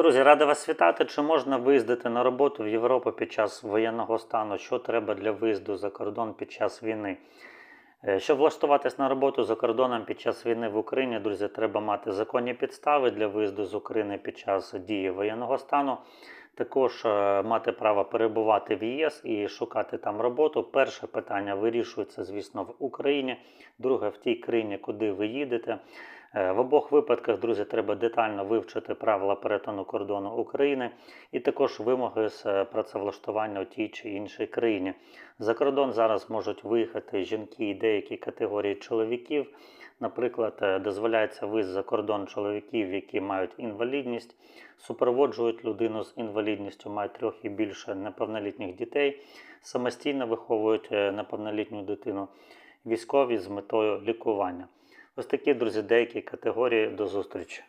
Друзі, радий вас вітати. Чи можна виїздити на роботу в Європу під час воєнного стану? Що треба для виїзду за кордон під час війни? Е, Щоб влаштуватись на роботу за кордоном під час війни в Україні, друзі, треба мати законні підстави для виїзду з України під час дії воєнного стану. Також е, мати право перебувати в ЄС і шукати там роботу. Перше питання вирішується, звісно, в Україні. Друге в тій країні, куди ви їдете. Е, В обох випадках, друзі, треба детально вивчити правила перетину кордону України і також вимоги з е, працевлаштування у тій чи іншій країні. За кордон зараз можуть виїхати жінки і деякі категорії чоловіків. Наприклад, е, дозволяється виїзд за кордон чоловіків, які мають інвалідність, супроводжують людину з інвалідністю, мають трьох і більше неповнолітніх дітей, самостійно виховують неповнолітню дитину, військові з метою лікування. Ось такі, друзі, деякі категорії. До зустрічі.